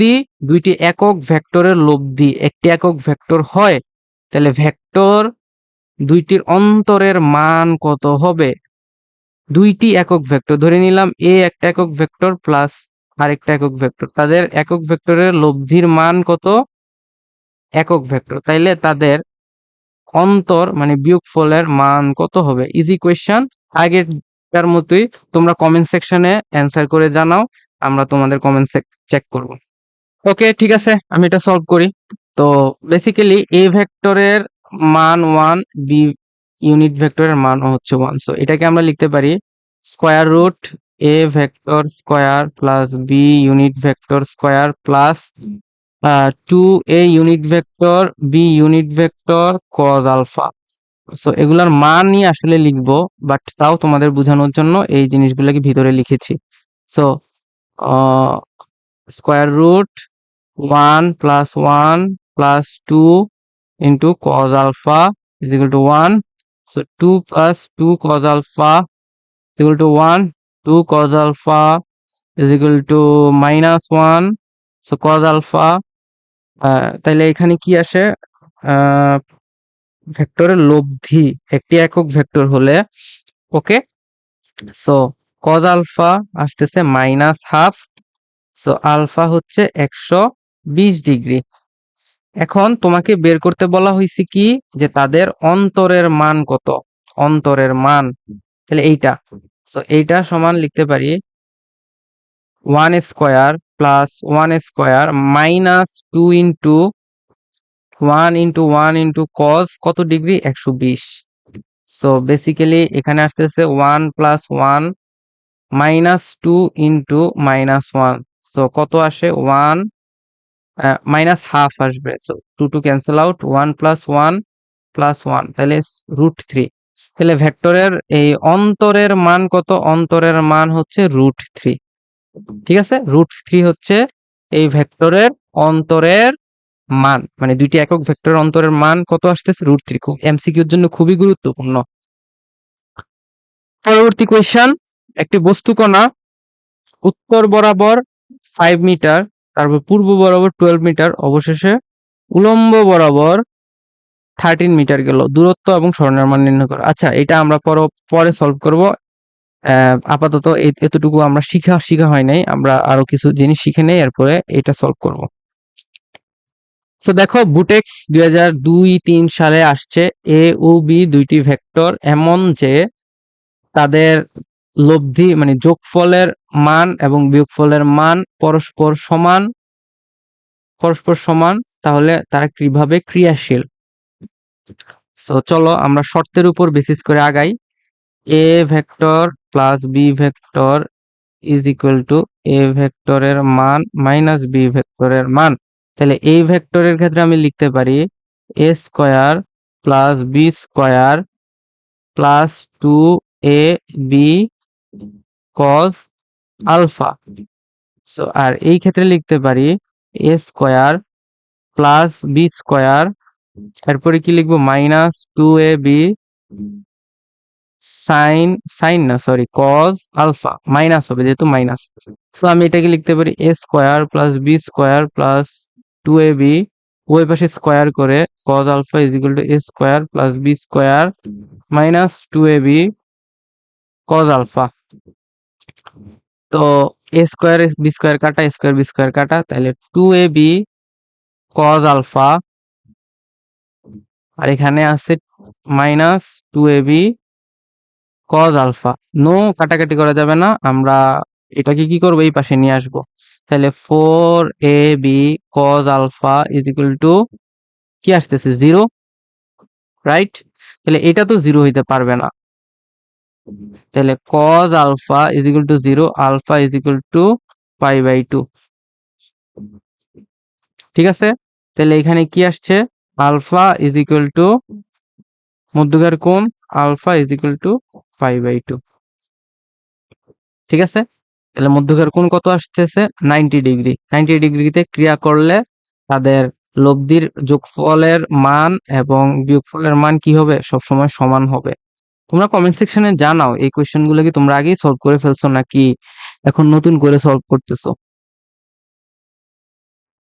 যদি দুইটি একক ভেক্টরের লব্ধি একটি একক ভেক্টর হয়, তাহলে ভেক্টর দুইটির অন্তরের মান কত হবে? দুইটি একক ভেক্টর, ধরে নিলাম এ একটা একক ভেক্টর প্লাস আরেকটা একক ভেক্টর, তাদের একক ভেক্টরের লব্ধির মান কত? একক ভেক্টর, তাইলে তাদের অন্তর মানে বিয়োগফলের মান কত হবে? ইজি কোয়েশ্চেন আগেরটার মতোই তোমরা কমেন্ট সেকশনে অ্যান্সার করে জানাও, আমরা তোমাদের কমেন্ট চেক করব। ওকে ঠিক আছে, আমি এটা সলভ করি। তো বেসিক্যালি এ ভেক্টরের মান ওয়ান বি ইউনিট ভেক্টরের মান হচ্ছে ওয়ান সো এটাকে আমরা লিখতে পারি square root A vector square plus B unit vector square plus two A unit vector B unit vector cos alpha so এগুলার মানই আসলে লিখব বাট তাও তোমাদের বোঝানোর জন্য এই জিনিসগুলোকে ভিতরে লিখেছি। So square root one plus one plus two into cos alpha is equal to 1 so 2 plus 2 cos alpha is equal to 1 2 cos alpha is equal to minus 1 so cos alpha ah, তাইলে এখানে কি আসে? ভেক্টরের লব্ধি একটি একক vector হলে okay so cos alpha আসতেছে মাইনাস হাফ সো আলফা হচ্ছে একশো বিশ ডিগ্রি। এখন তোমাকে বের করতে বলা হয়েছে কি? যে তাদের অন্তরের মান কত? অন্তরের মান। তাহলে এইটা। তো এইটা সমান লিখতে পারি one square plus one square minus two into one into one into cos কত ডিগ্রি? একশো বিশ। সো বেসিক্যালি এখানে আসতেছে one plus one minus two into minus one. So কত আসে? ওয়ান মাইনাস হাফ আসবে। So two two cancel out one plus one plus one তাহলে root three তাহলে ভেক্টরের এই অন্তরের মান কত? অন্তরের মান হচ্ছে রুট থ্রি ঠিক আছে? রুট থ্রি হচ্ছে এই ভেক্টরের অন্তরের মান মানে দুইটি একক ভেক্টরের অন্তরের মান কত আসতেছে? রুট থ্রি খুব এমসিকিউর জন্য খুবই গুরুত্বপূর্ণ। পরবর্তী কোয়েশ্চন একটি বস্তু কণা উত্তর বরাবর ফাইভ মিটার তারপর পূর্ব বরাবর টুয়েলভ মিটার অবশেষে উলম্ব বরাবর থার্টিন মিটার গেল। দূরত্ব এবং স্বর্ণের মান নির্ণয় করো। আচ্ছা এটা আমরা পর পরে সলভ করব। আপাতত এতটুকু আমরা শিখা শিখা হয় নাই। আমরা আরও কিছু জিনিস শিখে নেই, এরপরে এটা সলভ করব। তো দেখো বুটেক্স দুই হাজার দুই তিন সালে আসছে। এ ও বি দুইটি ভেক্টর এমন যে তাদের লব্ধি মানে যোগফলের মান এবং বিয়োগফলের মান পরস্পর সমান পরস্পর সমান, তাহলে তারা কীভাবে ক্রিয়াশীল? তো চলো আমরা শর্তের উপর বেসিস করে আগাই। A vector plus B vector is equal to A ভেক্টরের মান মাইনাস বি ভেক্টরের মান। তাহলে এই ভেক্টরের ক্ষেত্রে আমি লিখতে পারি A square plus B square plus two A B cos alpha so আর এই ক্ষেত্রে লিখতে পারি A square plus B square এরপরে কি লিখব? Minus two A B sine sine না সরি কজ আলফা মাইনাস হবে, যেহেতু মাইনাস সো আমি এটাকে লিখতে পারি A square plus B square plus two A B ওই পাশে স্কোয়ার করে cos alpha is equal to A square plus B square minus two A B cos alpha তো এ স্কোয়ার বি স্কোয়ার কাটা square B square কাটা, তাহলে two A B cos alpha আর এখানে আছে minus two A B cos alpha no কাটাকাটি করা যাবে না, আমরা এটাকে কি করব? এই পাশে নিয়ে আসব। তাহলে four A B cos alpha is equal to কি আসতেছে? জিরো রাইট তাহলে এটা তো জিরো হইতে পারবে না। তাহলে cos alpha is equal to zero ঠিক আছে? তাহলে এখানে কি আসছে? আলফা মধ্যকার কোণ আলফা ইজ ইকুয়াল ঠিক আছে? তাহলে মধ্যকার কোণ কত আসতেছে? নাইনটি ডিগ্রি নাইনটি ডিগ্রিতে ক্রিয়া করলে তাদের লব্ধির যোগফলের মান এবং বিয়োগফলের মান কি হবে? সবসময় সমান হবে। তোমরা কমেন্ট সেকশনে জানাও এই কোয়েশ্চেনগুলো কি তোমরা আগেই সলভ করে ফেলছো নাকি এখন নতুন করে সলভ করতেছো?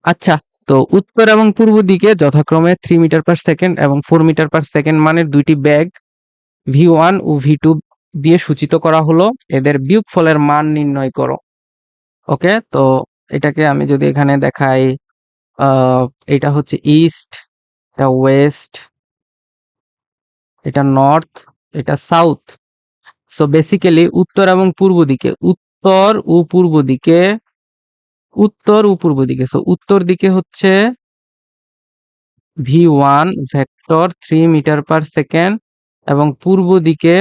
আচ্ছা তো উত্তর এবং পূর্ব দিকে যথাক্রমে থ্রি মিটার পার সেকেন্ড এবং ফোর মিটার পার সেকেন্ড মানের দুইটি ব্যাগ ভি ওয়ান ও ভি টু দিয়ে সূচিত করা হলো। এদের বিয়োগফলের মান নির্ণয় করো। ওকে, তো এটাকে আমি যদি এখানে দেখাই এটা হচ্ছে ইস্ট এটা ওয়েস্ট এটা নর্থ এটা সাউথ সো বেসিক্যালি উত্তর এবং পূর্ব দিকে, উত্তর ও পূর্ব দিকে, উত্তর ও পূর্ব দিকে। সো উত্তর দিকে হচ্ছে V one vector three metre per second এবং পূর্ব দিকে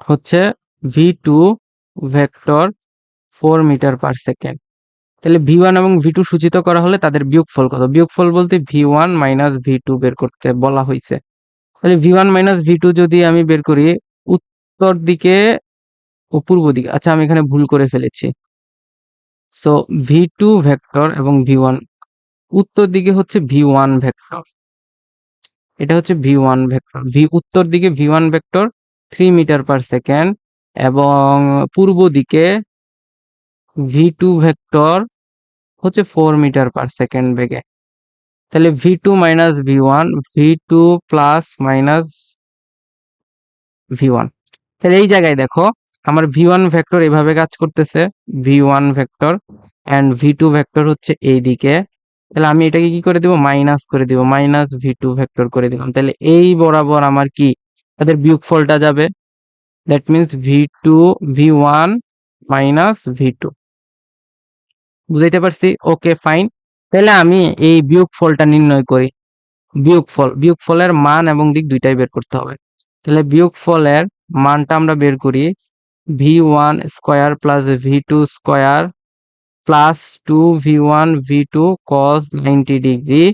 হচ্ছে V two vector four metre per second তাহলে ভি ওয়ান এবং ভি টু সূচিত করা হলে তাদের বিয়োগফল কত? বিয়োগফল বলতে V one minus V two বের করতে বলা হয়েছে তাহলে V one minus V two যদি আমি বের করি, উত্তর দিকে ও পূর্ব দিকে আচ্ছা আমি এখানে ভুল করে ফেলেছি। সো ভি টু ভেক্টর এবং ভি ওয়ান উত্তর দিকে হচ্ছে ভি ওয়ান ভেক্টর এটা হচ্ছে ভি ওয়ান ভেক্টর ভি উত্তর দিকে V one vector three metre per second এবং পূর্ব দিকে ভি টু ভেক্টর হচ্ছে ফোর মিটার পার সেকেন্ড বেগে। তাহলে V two minus V one V two plus minus V one তাহলে এই জায়গায় দেখো, আমার ভি ওয়ান ভেক্টর এভাবে কাজ করতেছে V one vector and V two vector হচ্ছে এই দিকে তাহলে আমি এটাকে কি করে দিব? মাইনাস করে দিব মাইনাস ভি টু ভেক্টর করে দিলাম। তাহলে এই বরাবর আমার কি? তাদের বিয়োগফলটা যাবে। That means V two V one minus V two বুঝাইতে পারছি? ওকে ফাইন তাহলে আমি এই বিয়োগফলটা নির্ণয় করি। বিয়োগফল বিয়োগফলের মান এবং দিক দুইটাই বের করতে হবে। তাহলে বিয়োগফলের মানটা আমরা বের করি V one square plus V two square plus two V one V two cos ninety degree.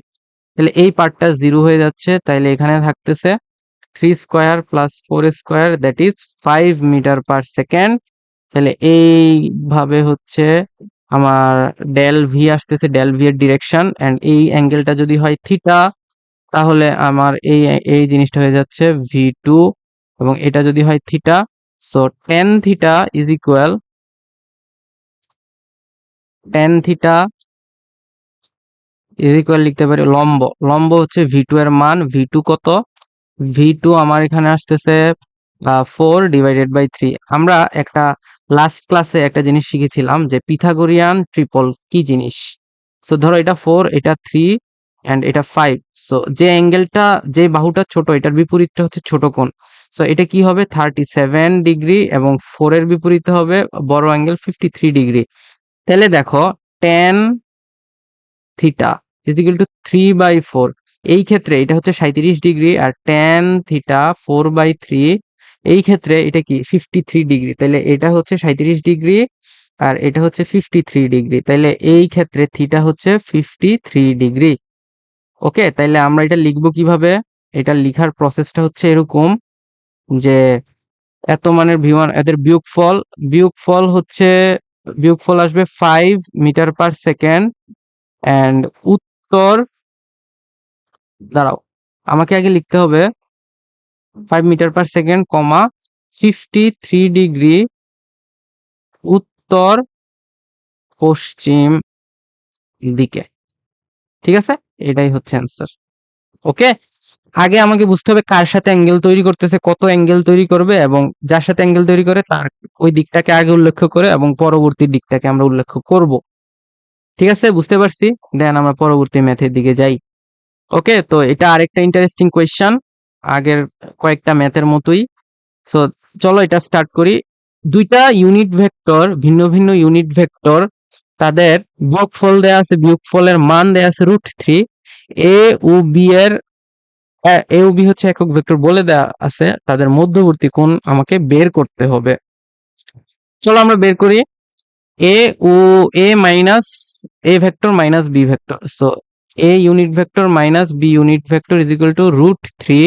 তাহলে এই পার্টটা জিরো হয়ে যাচ্ছে, তাইলে এখানে থাকতেছে three square plus four square, that is five metre per second. তাহলে এইভাবে হচ্ছে আমার ডেল ভি আসতেছে ডেল ভি এর ডিরেকশন এন্ড এই অ্যাঙ্গেলটা যদি হয় থিটা তাহলে আমার এই এই জিনিসটা হয়ে যাচ্ছে ভি টু এবং এটা যদি হয় theta so tan theta is equal tan theta is equal লিখতে পারি লম্ব লম্ব হচ্ছে ভি টু এর মান ভি টু কত? ভি টু আমার এখানে আসতেছে ফোর ডিভাইডেড বাই থ্রি আমরা একটা লাস্ট ক্লাসে একটা জিনিস শিখেছিলাম যে পিথাগোরিয়ান ট্রিপল কি জিনিস? সো ধরো এটা ফোর এটা থ্রি অ্যান্ড এটা ফাইভ সো যে অ্যাঙ্গেলটা যে বাহুটা ছোট, এটার বিপরীতটা হচ্ছে ছোট কোণ। সো এটা কি হবে? থার্টি সেভেন ডিগ্রি এবং ফোর এর বিপরীতে হবে বড় অ্যাঙ্গেল ফিফটি থ্রি ডিগ্রি তাহলে দেখো tan theta is equal to three by four এই ক্ষেত্রে এটা হচ্ছে সাঁত্রিশ degree R tan theta four by three এই ক্ষেত্রে এটা কি ফিফটি থ্রি ডিগ্রি তাহলে এটা হচ্ছে সাঁত্রিশ ডিগ্রি আর এটা হচ্ছে ফিফটি থ্রি ডিগ্রি তাহলে এই ক্ষেত্রে থিটা হচ্ছে ফিফটি থ্রি ডিগ্রি ওকে? তাইলে আমরা এটা লিখব কীভাবে? এটা লিখার প্রসেসটা হচ্ছে এরকম যে এত মানের ভিওয়ান এদের বিয়োগফল বিয়োগফল হচ্ছে বিয়োগ ফল আসবে five metre per second and উত্তর, দাঁড়াও, আমাকে আগে লিখতে হবে। Five metre per second comma fifty three degree উত্তর পশ্চিম দিকে। ঠিক আছে? এটাই হচ্ছে অ্যান্সার ওকে আগে আমাকে বুঝতে হবে কার সাথে অ্যাঙ্গেল তৈরি করতেছে, কত অ্যাঙ্গেল তৈরি করবে, এবং যার সাথে অ্যাঙ্গেল তৈরি করে তার ওই দিকটাকে আগে উল্লেখ করে, এবং পরবর্তী দিকটাকে আমরা উল্লেখ করব। ঠিক আছে? বুঝতে পারছি? দেন আমরা পরবর্তী ম্যাথের দিকে যাই। ওকে তো এটা আরেকটা ইন্টারেস্টিং কোয়েশ্চন আগের কয়েকটা ম্যাথের মতোই। সো চলো এটা স্টার্ট করি। দুইটা ইউনিট ভেক্টর ভিন্ন ভিন্ন ইউনিট ভেক্টর তাদের বিয়োগফল দেয়া আছে, বিয়োগফলের মান দেয়া আছে root three A O B এর, এ ও বি হচ্ছে একক ভেক্টর বলে দেয়া আছে। তাদের মধ্যবর্তী কোণ আমাকে বের করতে হবে। চলো আমরা বের করি। A O A minus A vector minus B vector so A unit vector minus B unit vector is equal to root three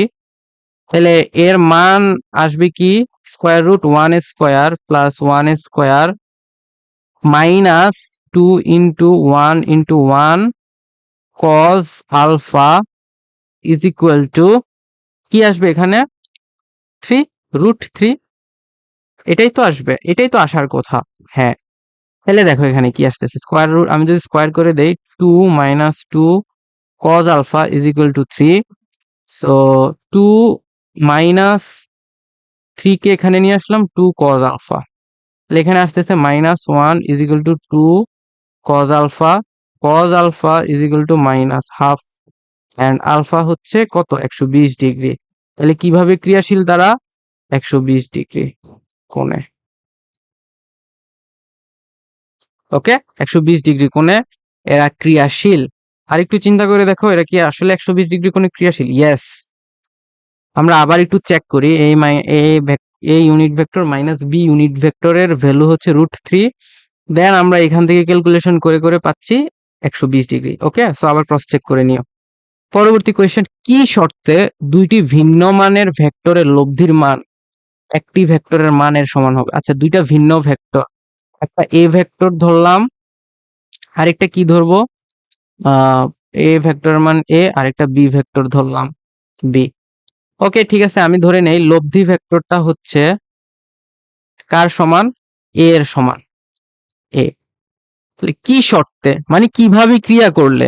তাহলে এর মান আসবে কি? Square root one square plus one square minus two into one into one cos alpha is equal to কি আসবে এখানে? Three root three এটাই তো আসবে, এটাই তো আসার কথা হ্যাঁ। তাহলে দেখো এখানে কি আসতেছে স্কোয়ার রুট আমি যদি স্কোয়ার করে দেই two minus two cos alpha is equal to three so two minus three কে এখানে নিয়ে আসলাম টু কজ আলফা। তাহলে এখানে আসতেছে minus one is equal to two cos alpha. Cos alpha is equal to minus half and alpha হচ্ছে কত? একশো বিশ ডিগ্রি। তাহলে কীভাবে ক্রিয়াশীল দ্বারা একশো বিশ ডিগ্রি কোণে। ওকে? একশো বিশ ডিগ্রি কোণে এরা ক্রিয়াশীল। আর একটু চিন্তা করে দেখো, এরা কি আসলে একশো বিশ ডিগ্রি কোণে ক্রিয়াশীল? ইয়েস আমরা আবার একটু চেক করি এই এই unit vector minus B unit ভেক্টরের ভ্যালু হচ্ছে রুট থ্রি দেন আমরা এখান থেকে ক্যালকুলেশন করে করে পাচ্ছি একশো বিশ ডিগ্রি ওকে সো আবার ক্রস চেক করে নিও। পরবর্তী কোয়েশ্চেন কি শর্তে দুইটি ভিন্ন মানের ভেক্টরের লব্ধির মান, একটি ভেক্টরের মানের সমান হবে? আচ্ছা দুইটা ভিন্ন ভেক্টর একটা এ ভেক্টর ধরলাম, আরেকটা কি ধরবো? এ ভেক্টরের মান এ আরেকটা বি ভেক্টর ধরলাম বি ওকে ঠিক আছে, আমি ধরে নেই, লব্ধি ভেক্টরটা হচ্ছে কার সমান? এ এর সমান। এ তাহলে কি শর্তে? মানে কীভাবে ক্রিয়া করলে?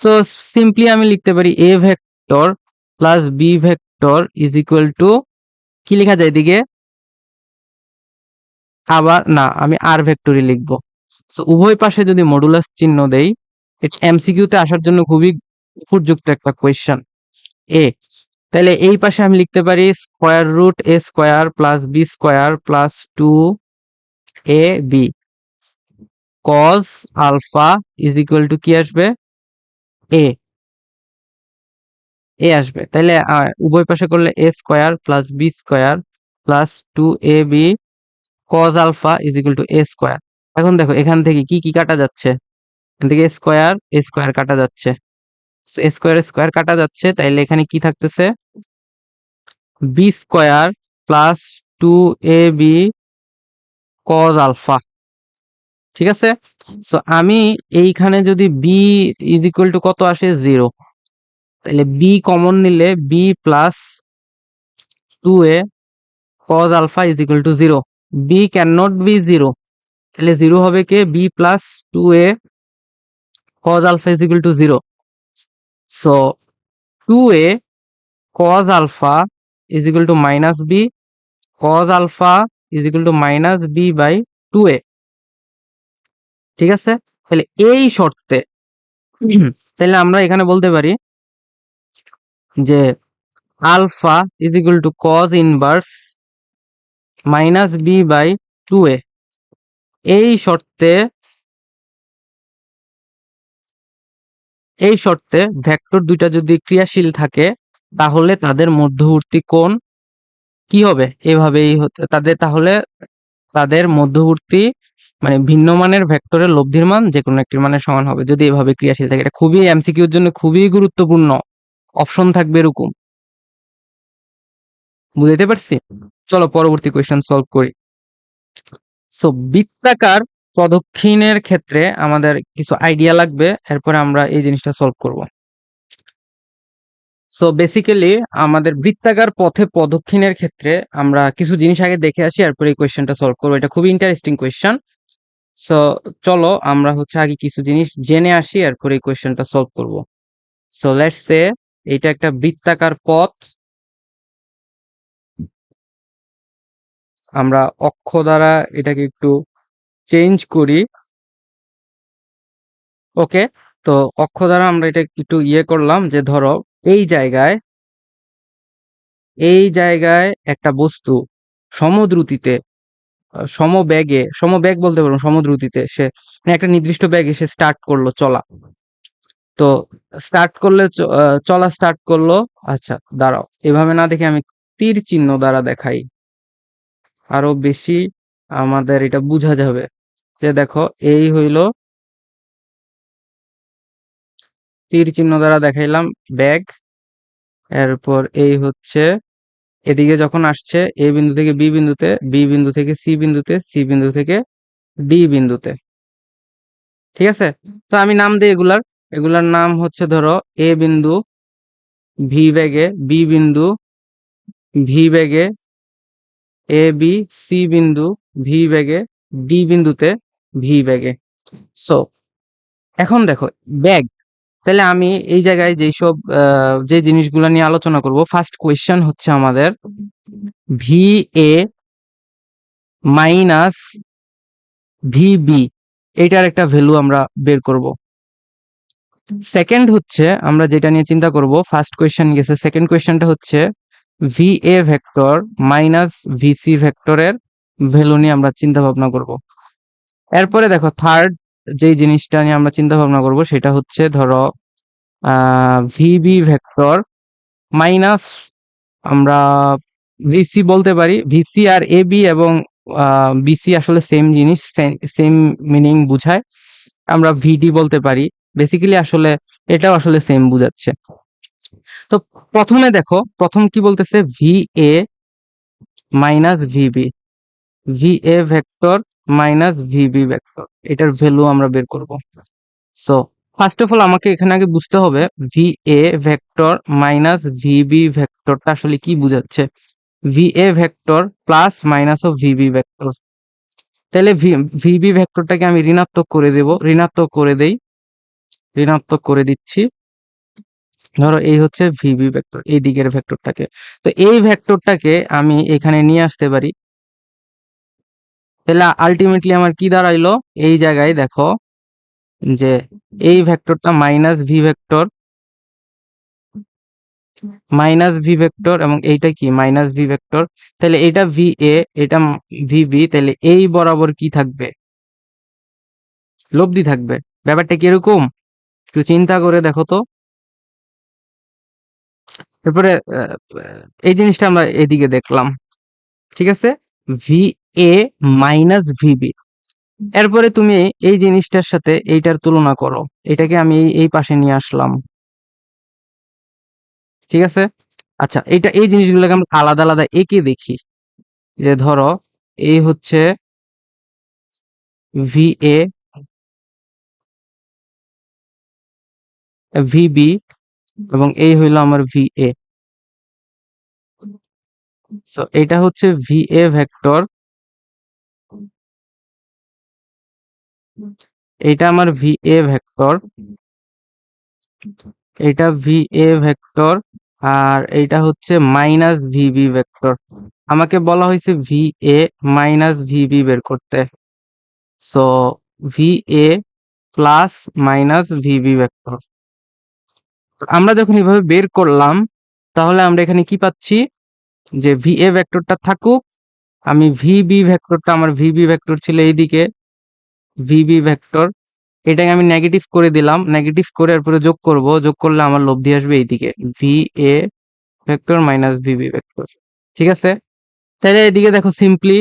সো সিম্পলি আমি লিখতে পারি A vector plus B vector is equal to কি লেখা যায় এদিকে? আবার, না, আমি আর ভেক্টরই লিখব। সো উভয় পাশে যদি মডুলাস চিহ্ন দেই এমসিকিউতে আসার জন্য খুবই উপযুক্ত একটা কোয়েশ্চেন এ তাহলে এই পাশে আমি লিখতে পারি square root A square plus B square plus two A B cos alpha is equal to কি আসবে? এ এ আসবে। তাহলে উভয় পাশে করলে A square plus B square plus two A B cos alpha is equal to A square এখন দেখো, এখান থেকে কি কি কাটা যাচ্ছে? এখান থেকে স্কোয়ার এ স্কোয়ার কাটা যাচ্ছে। স্কোয়ার স্কোয়ার কাটা যাচ্ছে, তাইলে এখানে কি থাকতেছে? B square plus two A B cos alpha ঠিক আছে? সো আমি এইখানে যদি বি ইজ ইকুয়াল টু কত আসে? জিরো তাহলে বি কমন নিলে B plus two A cos alpha is equal to zero B can not be zero তাহলে জিরো হবে কে? B plus two A cos alpha is equal to zero A cos alpha is equal to minus B cos alpha is equal to minus B by two A ঠিক আছে? তাহলে এই শর্তে তাহলে আমরা এখানে বলতে পারি যে alpha is equal to cos inverse minus B by two A এই শর্তে এই শর্তে ভেক্টর দুইটা যদি ক্রিয়াশীল থাকে, তাহলে তাদের মধ্যবর্তী কোণ কি হবে? এভাবেই তাদের তাহলে তাদের মধ্যবর্তী মানে ভিন্ন মানের ভেক্টরের লব্ধির মান যে কোনো একটির মানের সমান হবে। যদি এভাবে ক্রিয়াশীল থাকে, এটা খুবই এমসিকিউর জন্য খুবই গুরুত্বপূর্ণ অপশন থাকবে এরকম। বুঝতে পারছি? চলো পরবর্তী কোয়েশ্চেন সলভ করি। সো বৃত্তাকার প্রদক্ষিণের ক্ষেত্রে আমাদের কিছু আইডিয়া লাগবে, এরপরে আমরা এই জিনিসটা সলভ করব। সো বেসিক্যালি আমাদের বৃত্তাকার পথে প্রদক্ষিণের ক্ষেত্রে আমরা কিছু জিনিস আগে দেখে আসি, এরপরে এই কোয়েশ্চেনটা সলভ করব। এটা খুবই ইন্টারেস্টিং কোয়েশ্চেন সো চলো আমরা হচ্ছে আগে কিছু জিনিস জেনে আসি, এরপরে এই কোয়েশ্চেনটা সলভ করব। সো লেটস সে এটা একটা বৃত্তাকার পথ। আমরা অক্ষ দ্বারা এটাকে একটু চেঞ্জ করি। ওকে তো অক্ষ দ্বারা আমরা এটা একটু ইয়ে করলাম যে ধরো, এই জায়গায় এই জায়গায় একটা বস্তু সমদ্রুতিতে সমবেগে, সমবেগ বলতে পারব, সমদ্রুতিতে সে মানে একটা নির্দিষ্ট বেগে সে স্টার্ট করল চলা। তো স্টার্ট করলে চলা স্টার্ট করল। আচ্ছা দাঁড়াও, এভাবে না দেখে আমি তীর চিহ্ন দ্বারা দেখাই। আরও বেশি আমাদের এটা বোঝা যাবে। যে দেখো, এই হইল তীর চিহ্ন দ্বারা দেখাইলাম, ব্যাগ। এরপর এই হচ্ছে, এদিকে যখন আসছে, এ বিন্দু থেকে বি বিন্দুতে, বি বিন্দু থেকে সি বিন্দুতে, সি বিন্দু থেকে ডি বিন্দুতে। ঠিক আছে? তো আমি নাম দিই এগুলার। এগুলার নাম হচ্ছে ধরো, এ বিন্দু ভি ব্যাগে বি বিন্দু ভি ব্যাগে এ বি সি বিন্দু ভি ব্যাগে ডি বিন্দুতে। ভি ব্যাগে। সো এখন দেখো ব্যাগ। তাহলে আমি এই জায়গায় যেই সব আহ, যে জিনিসগুলো নিয়ে আলোচনা করব ফার্স্ট কোয়েশ্চেন হচ্ছে আমাদের ভি এ মাইনাস ভিবি এটার একটা ভ্যালু আমরা বের করব। সেকেন্ড হচ্ছে আমরা যেটা নিয়ে চিন্তা করব ফার্স্ট কোয়েশ্চেন গেছে। সেকেন্ড কোয়েশ্চেনটা হচ্ছে V A vector minus VC ভেক্টরের ভ্যালু নিয়ে আমরা চিন্তা ভাবনা করব। এরপরে দেখো থার্ড যেই জিনিসটা নিয়ে আমরা চিন্তা ভাবনা করব, সেটা হচ্ছে ধরো ভিবি ভেক্টর মাইনাস আমরা ভিসি বলতে পারি। ভিসি আর এ বি এবং বিসি আসলে সেম জিনিস সেম মিনিং বুঝায়। আমরা ভিডি বলতে পারি। বেসিক্যালি আসলে এটাও আসলে সেম বুঝাচ্ছে। তো প্রথমে দেখো, প্রথম কি বলতেছে? V A minus VB V A vector minus VB vector এটার ভ্যালু আমরা বের করব। সো ফার্স্ট অফ অল আমাকে এখানে আগে বুঝতে হবে V A vector minus VB ভেক্টরটা আসলে কি বোঝাচ্ছে? V A vector plus minus of VB vector তাহলে ভিবি ভেক্টরটাকে আমি ঋণাত্মক করে দেব, ঋণাত্মক করে দেই, ঋণাত্মক করে দিচ্ছি। ধরো এই হচ্ছে ভিবি ভেক্টর এই দিকের ভেক্টরটাকে তো এই ভেক্টরটাকে আমি এখানে নিয়ে আসতে পারি তাহলে আলটিমেটলি আমার কি দাঁড়াইলো? এই জায়গায় দেখো যে এই ভেক্টরটা minus V vector minus V vector এবং এইটা কি? মাইনাস ভি ভেক্টর তাহলে এটা ভি এ এটা ভি বি তাহলে এই বরাবর কি থাকবে? লব্ধি থাকবে। ব্যাপারটা কীরকম? একটু চিন্তা করে দেখো তো। এরপরে এই জিনিসটা আমরা এদিকে দেখলাম। ঠিক আছে? ভি এ মাইনাস ভিবি এরপরে তুমি এই জিনিসটার সাথে এইটার তুলনা করো। এটাকে আমি এই- পাশে নিয়ে আসলাম। ঠিক আছে? আচ্ছা এইটা, এই জিনিসগুলোকে আমরা আলাদা আলাদা এঁকে দেখি। যে ধরো এই হচ্ছে ভি এ ভিবি এবং এই হইল আমার ভি এ এটা হচ্ছে ভি এ ভেক্টর এটা আমার ভি এ ভেক্টর এটা ভি এ ভেক্টর আর এইটা হচ্ছে মাইনাস ভিবি ভেক্টর আমাকে বলা হয়েছে ভি এ মাইনাস ভিবি বের করতে। So V A plus minus VB vector আমরা যখন এভাবে বের করলাম, তাহলে আমরা এখানে কি পাচ্ছি? যে ভি এ ভেক্টরটা থাকুক, আমি ভি ভিবি ভেক্টরটা আমার ভি ভিবি ভেক্টর ছিল এইদিকে। ভিবি ভেক্টর এটাকে আমি নেগেটিভ করে দিলাম নেগেটিভ করে এরপরে যোগ করব, যোগ করলে আমার লব্ধি আসবে এইদিকে। V A vector minus VB vector ঠিক আছে? তাহলে এদিকে দেখো সিম্পলি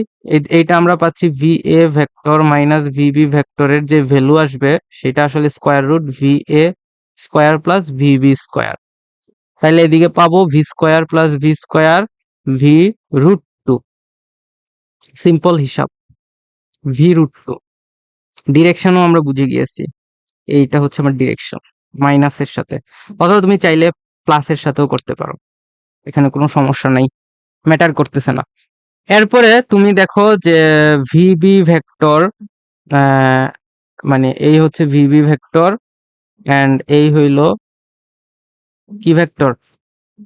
এইটা আমরা পাচ্ছি V A vector minus VB ভেক্টরের যে ভ্যালু আসবে, সেটা আসলে square root V A square plus VB square তাহলে এদিকে পাবো V square plus V square V root two simple হিসাব। ভি রুট টু ডিরেকশনও আমরা বুঝে গিয়েছি। এইটা হচ্ছে আমার ডিরেকশন মাইনাসের সাথে। অথবা তুমি চাইলে প্লাসের সাথেও করতে পারো। এখানে কোনো সমস্যা নাই ম্যাটার করতেছে না। এরপরে তুমি দেখো যে ভিবি ভেক্টর মানে এই হচ্ছে ভিবি ভেক্টর অ্যান্ড এই হইল কি ভেক্টর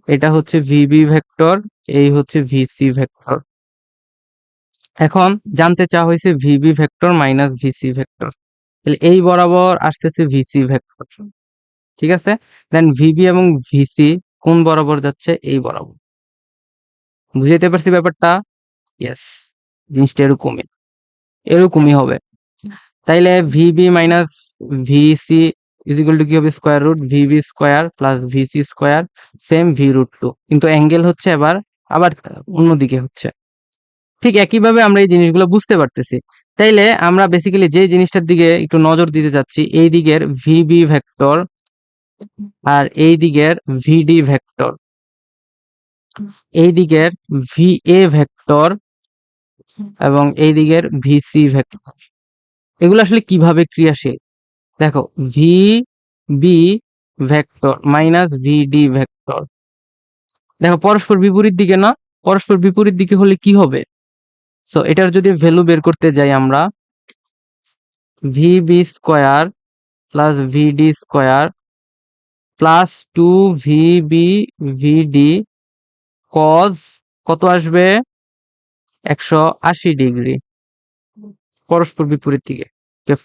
এটা হচ্ছে ভিবি ভেক্টর এই হচ্ছে ভিসি ভেক্টর এখন জানতে চাওয়া হয়েছে VB vector minus VC vector তাহলে এই বরাবর আসতেছে ভিসি ভেক্টর ঠিক আছে? দেন ভিবি এবং ভিসি কোন বরাবর যাচ্ছে? এই বরাবর। বুঝাইতে পারছি ব্যাপারটা? ইয়েস জিনিসটা এরকমই। এরকমই হবে। তাইলে VB minus VC is equal to কি হবে? Square root VB square plus VC square same V root two কিন্তু অ্যাঙ্গেল হচ্ছে এবার আবার অন্যদিকে হচ্ছে। ঠিক একইভাবে আমরা এই জিনিসগুলো বুঝতে পারতেছি। তাইলে আমরা বেসিক্যালি যে জিনিসটার দিকে একটু নজর দিতে যাচ্ছি, এই দিকের ভিবি ভেক্টর আর এই দিকের ভিডি ভেক্টর এই দিকের ভি এ ভেক্টর এবং এই দিকের ভিসি ভেক্টর এগুলো আসলে কীভাবে ক্রিয়াশীল? দেখো V B vector minus VD vector দেখো, পরস্পর বিপরীত দিকে না, পরস্পর বিপরীত দিকে হলে কি হবে? সো এটার যদি ভ্যালু বের করতে যাই আমরা VB square plus VD square plus two VB VD cos কত আসবে? একশো আশি ডিগ্রি পরস্পর বিপরীত দিকে।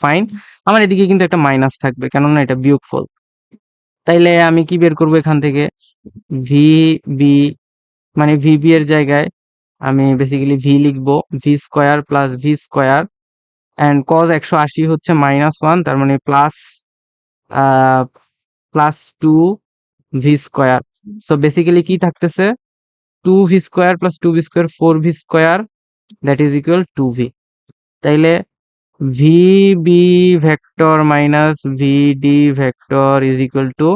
ফাইন আমার এদিকে কিন্তু একটা মাইনাস থাকবে, কেননা এটা বিয়োগফল। তাইলে আমি কি বের করব এখান থেকে? ভি বি মানে ভিবি এর জায়গায় আমি বেসিক্যালি ভি লিখব V square plus V square and cos একশো আশি হচ্ছে মাইনাস ওয়ান তার মানে plus plus two V square so basically কি থাকতেছে? Two V square plus two V square four V square that is equal to V তাইলে V B vector minus V D vector is equal to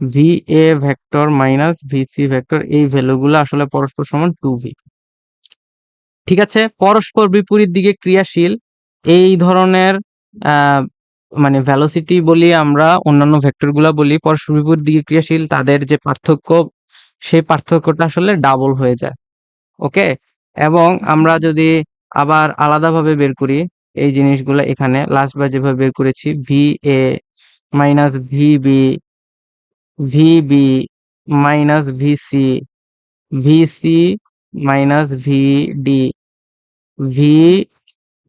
V A vector minus V C vector এই ভ্যালুগুলো আসলে পরস্পর সমান two V ঠিক আছে? পরস্পর বিপরীত দিকে ক্রিয়াশীল। এই ধরনের মানে ভ্যালোসিটি বলি আমরা, অন্যান্য ভেক্টরগুলা বলি, পরস্পর বিপরীত দিকে ক্রিয়াশীল, তাদের যে পার্থক্য, সেই পার্থক্যটা আসলে ডাবল হয়ে যায়। ওকে এবং আমরা যদি আবার আলাদাভাবে বের করি, এই জিনিসগুলো এখানে লাস্ট বার যেভাবে বের করেছি V A minus V B V B minus V C V C minus V D V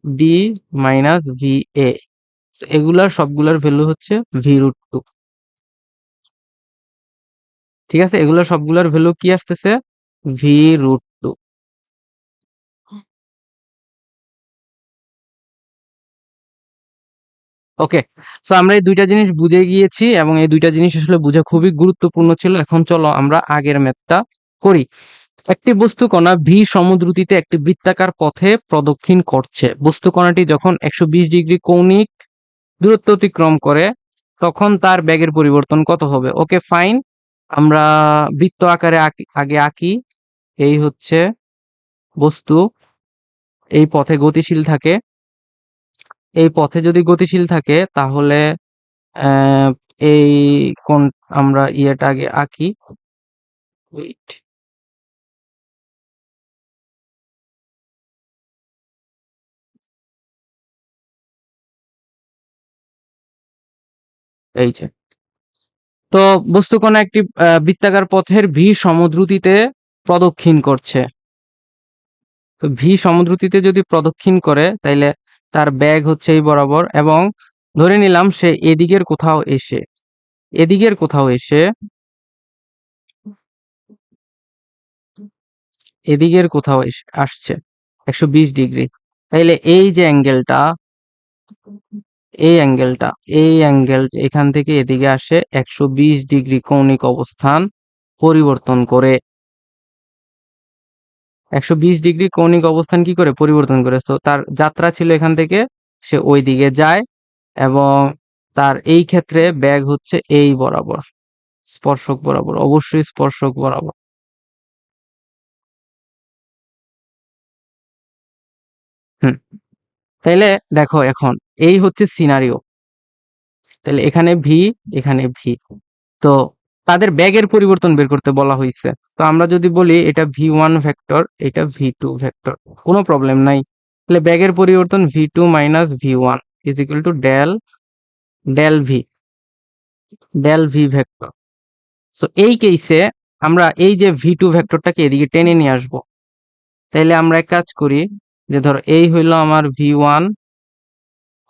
D minus V A এগুলার সবগুলার ভ্যালু হচ্ছে ভি রুট টু ঠিক আছে? এগুলোর সবগুলোর ভ্যালু কি আসতেছে? V root two okay so আমরা এই দুইটা জিনিস বুঝে গিয়েছি এবং এই দুইটা জিনিস আসলে বুঝা খুবই গুরুত্বপূর্ণ ছিল। এখন চলো আমরা আগের ম্যাথটা করি। একটি বস্তুকণা ভি সমদ্রুতিতে একটি বৃত্তাকার পথে প্রদক্ষিণ করছে। বস্তুকণাটি যখন একশো বিশ ডিগ্রি কৌণিক দূরত্ব অতিক্রম করে, তখন তার ব্যাগের পরিবর্তন কত হবে? Okay, fine. আমরা বৃত্ত আকারে আঁকি- আগে আঁকি। এই হচ্ছে বস্তু। এই পথে গতিশীল থাকে। এই পথে যদি গতিশীল থাকে, তাহলে এই কোন, আমরা ইয়েটা আগে আঁকি। এই যে। তো বস্তু বস্তুকণা একটি বৃত্তাকার পথের ভি সমদ্রুতিতে প্রদক্ষিণ করছে। তো ভি সমদ্রুতিতে যদি প্রদক্ষিণ করে, তাইলে তার ব্যাগ হচ্ছে এই বরাবর এবং ধরে নিলাম সে এদিকের কোথাও এসে, এদিকের কোথাও এসে এদিকের কোথাও আসছে। একশো বিশ ডিগ্রি। তাইলে এই যে অ্যাঙ্গেলটা এই অ্যাঙ্গেলটা, এই অ্যাঙ্গেল এখান থেকে এদিকে আসে একশো বিশ ডিগ্রি কৌণিক অবস্থান পরিবর্তন করে। একশো বিশ ডিগ্রি কৌণিক অবস্থান কি করে? পরিবর্তন করে। তো তার যাত্রা ছিল এখান থেকে, সে ওই দিকে যায় এবং তার এই ক্ষেত্রে ব্যাগ হচ্ছে এই বরাবর, স্পর্শক বরাবর, অবশ্যই স্পর্শক বরাবর। হুম। তাইলে দেখো এখন এই হচ্ছে সিনারিও তাহলে এখানে ভি এখানে ভি তো তাদের ব্যাগের পরিবর্তন বের করতে বলা হয়েছে তো আমরা যদি বলি এটা ভি ওয়ান ভেক্টর এটা ভি টু ভেক্টর কোনো প্রবলেম নাই। তাহলে ব্যাগের পরিবর্তন V two minus V one is equal to del del V del V vector তো এই কেসে আমরা এই যে ভি টু ভেক্টরটাকে এদিকে টেনে নিয়ে আসব। তাইলে আমরা এক কাজ করি যে ধরো এই হইল আমার ভি ওয়ান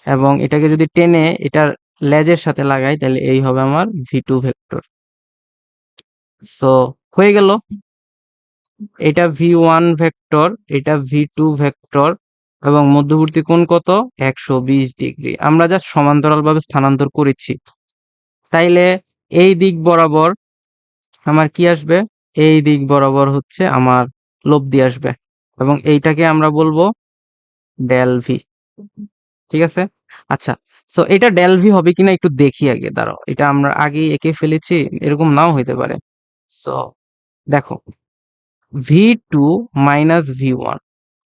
এবং এটাকে যদি টেনে এটার লেজের সাথে লাগাই, তাহলে এই হবে আমার ভি টু ভেক্টর সো হয়ে গেল। এটা ভি ওয়ান ভেক্টর এটা ভি টু ভেক্টর এবং মধ্যবর্তী কোণ কত? একশো বিশ ডিগ্রি। আমরা জাস্ট সমান্তরালভাবে স্থানান্তর করেছি। তাইলে এই দিক বরাবর আমার কি আসবে? এই দিক বরাবর হচ্ছে আমার লব্ধি আসবে। এবং এইটাকে আমরা বলব ডেল ভি ঠিক আছে? আচ্ছা সো এটা ডেল ভি হবে কিনা একটু দেখি আগে দাঁড়াও। এটা আমরা আগেই এঁকে ফেলেছি এরকম নাও হইতে পারে। সো দেখো V two minus V one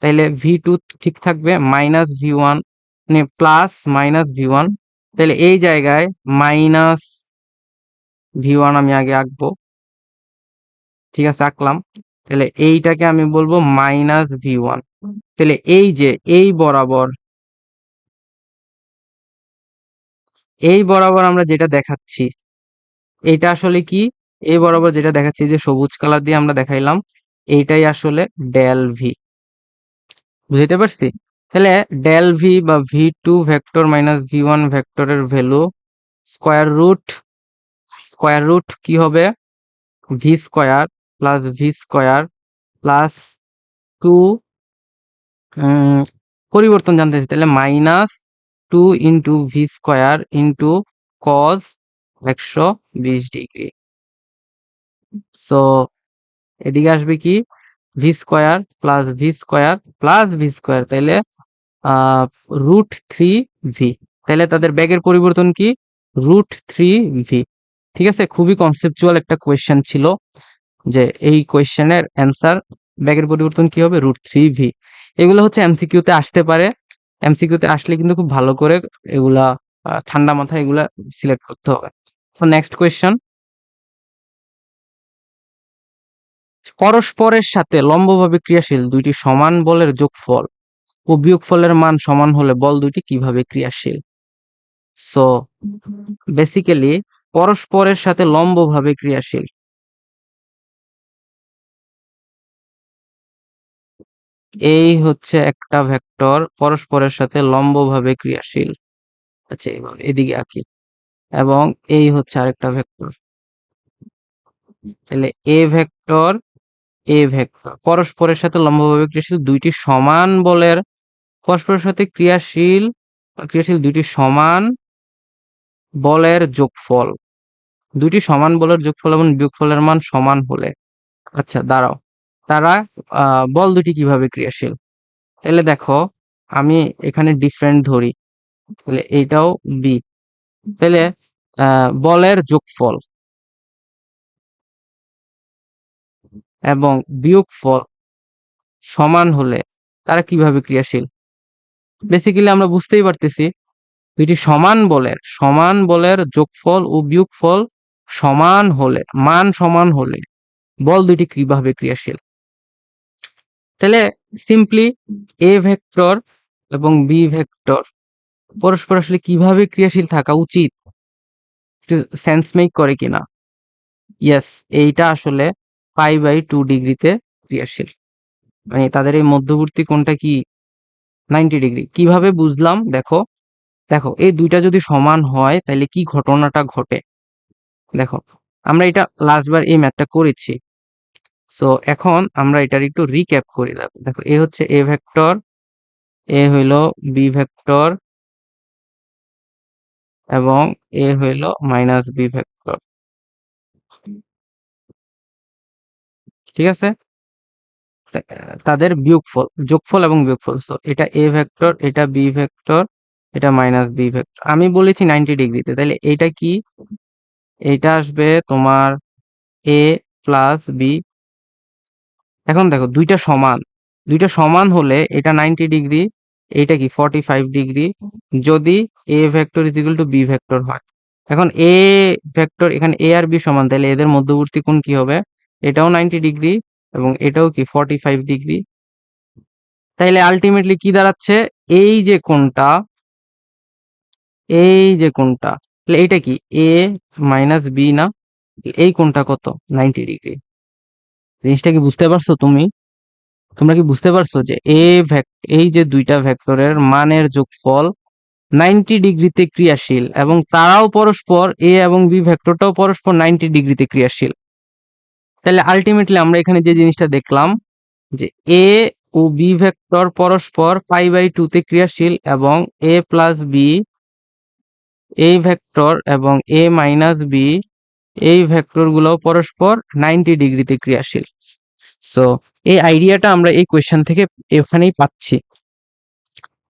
তাইলে ভি টু ঠিক থাকবে মাইনাস ভি ওয়ান মানে প্লাস মাইনাস ভি ওয়ান তাহলে এই জায়গায় মাইনাস ভি ওয়ান আমি আগে আঁকবো। ঠিক আছে আঁকলাম। তাহলে এইটাকে আমি বলব মাইনাস ভি ওয়ান তাহলে এই যে, এই বরাবর এই বরাবর আমরা যেটা দেখাচ্ছি, এটা আসলে কি? এই বরাবর যেটা দেখাচ্ছি, যে সবুজ কালার দিয়ে আমরা দেখাইলাম এইটাই আসলে ডেল ভি বুঝতে পারছি? তাহলে ডেল ভি বা V two vector minus V one ভেক্টরের value square root square root কি হবে? V square plus V square plus two পরিবর্তন জানতে চাই তাহলে minus two into V square into cos একশো বিশ ডিগ্রি সো এদিকে আসবে কি? V square plus V square plus V square তাইলে রুট থ্রি ভি তাহলে তাদের ব্যাগের পরিবর্তন কি? রুট থ্রি ভি ঠিক আছে? খুবই কনসেপচুয়াল একটা কোয়েশ্চেন ছিল। যে এই কোয়েশ্চেনের অ্যান্সার ব্যাগের পরিবর্তন কি হবে? Root three V. এগুলো হচ্ছে এমসিকিউতে আসতে পারে। এমসিকিউতে আসলে কিন্তু খুব ভালো করে এগুলা ঠান্ডা মাথায় এগুলা সিলেক্ট করতে হবে। তো নেক্সট কোয়েশ্চেন। পরস্পরের সাথে লম্বভাবে ক্রিয়াশীল দুইটি সমান বলের যোগফল ও বিয়োগফলের মান সমান হলে বল দুইটি কীভাবে ক্রিয়াশীল? সো বেসিক্যালি পরস্পরের সাথে লম্বভাবে ক্রিয়াশীল এই হচ্ছে একটা ভেক্টর পরস্পরের সাথে লম্বভাবে ক্রিয়াশীল। আচ্ছা এইভাবে, এদিকে আঁকি। এবং এই হচ্ছে আরেকটা ভেক্টর। তাহলে এ ভেক্টর এ ভেক্টর। পরস্পরের সাথে লম্বভাবে ক্রিয়াশীল দুইটি সমান বলের, পরস্পরের সাথে ক্রিয়াশীল ক্রিয়াশীল দুইটি সমান বলের যোগফল। দুইটি সমান বলের যোগফল এবং বিয়োগফলের মান সমান হলে। আচ্ছা দাঁড়াও। তারা বল দুটি কীভাবে ক্রিয়াশীল? তাহলে দেখো, আমি এখানে ডিফারেন্ট ধরি। তাহলে এইটাও বি তাহলে বলের যোগফল এবং বিয়োগফল সমান হলে তারা কীভাবে ক্রিয়াশীল? বেসিক্যালি আমরা বুঝতেই পারতেছি, দুইটি সমান বলের সমান বলের যোগফল ও বিয়োগফল সমান হলে, মান সমান হলে বল দুইটি কীভাবে ক্রিয়াশীল? তাহলে সিম্পলি এ ভেক্টর এবং বি ভেক্টর পরস্পর আসলে কীভাবে ক্রিয়াশীল থাকা উচিত? সেন্স মেক করে কিনা? ইয়েস এইটা আসলে পাই বাই টু ডিগ্রিতে ক্রিয়াশীল। মানে তাদের এই মধ্যবর্তী কোনটা কি? নাইনটি ডিগ্রি কীভাবে বুঝলাম? দেখো দেখো, এই দুইটা যদি সমান হয়, তাহলে কি ঘটনাটা ঘটে? দেখো, আমরা এটা লাস্টবার এই ম্যাথটা করেছি। সো এখন আমরা এটার একটু রিক্যাপ করি দেখো দেখো এ হচ্ছে এ ভেক্টর এ হইল বি ভেক্টর এবং এ হইল মাইনাস বি ভেক্টর ঠিক আছে? তাদের বিয়োগফল, যোগফল এবং বিয়োগফল। তো এটা এ ভেক্টর এটা বি ভেক্টর এটা মাইনাস বি ভেক্টর আমি বলেছি নাইনটি ডিগ্রিতে তাহলে এটা কি? এইটা আসবে তোমার এ প্লাস বি এখন দেখো দুইটা সমান। দুইটা সমান হলে এটা নাইনটি ডিগ্রি এইটা কি ফর্টি ফাইভ ডিগ্রি যদি A vector is to B vector হয়। এখন এ ভেক্টর এখানে এ আর বি সমান, তাহলে এদের মধ্যবর্তী কোণ কি হবে? এটাও নাইনটি ডিগ্রি এবং এটাও কি ফর্টি ফাইভ ডিগ্রি তাইলে আলটিমেটলি কি দাঁড়াচ্ছে? এই যে কোণটা, এই যে কোণটা, তাহলে এইটা কি? এ মাইনাস বি না? এই কোণটা কত? নাইনটি ডিগ্রি জিনিসটা কি বুঝতে পারছ তুমি? তোমরা কি বুঝতে পারছ যে এ এই যে দুইটা ভেক্টরের মানের যোগফল নাইনটি ডিগ্রিতে ক্রিয়াশীল এবং তারাও পরস্পর এ এবং বি ভেক্টরটাও পরস্পর নাইনটি ডিগ্রিতে ক্রিয়াশীল। তাহলে আলটিমেটলি আমরা এখানে যে জিনিসটা দেখলাম যে এ ও বি ভেক্টর পরস্পর পাই বাই টু তে ক্রিয়াশীল এবং এ প্লাস বি এই ভেক্টর এবং এ মাইনাস বি এই ভেক্টরগুলো পরস্পর নাইনটি ডিগ্রিতে ক্রিয়াশীল। সো এই আইডিয়াটা আমরা এই কোয়েশ্চেন থেকে এখানেই পাচ্ছি।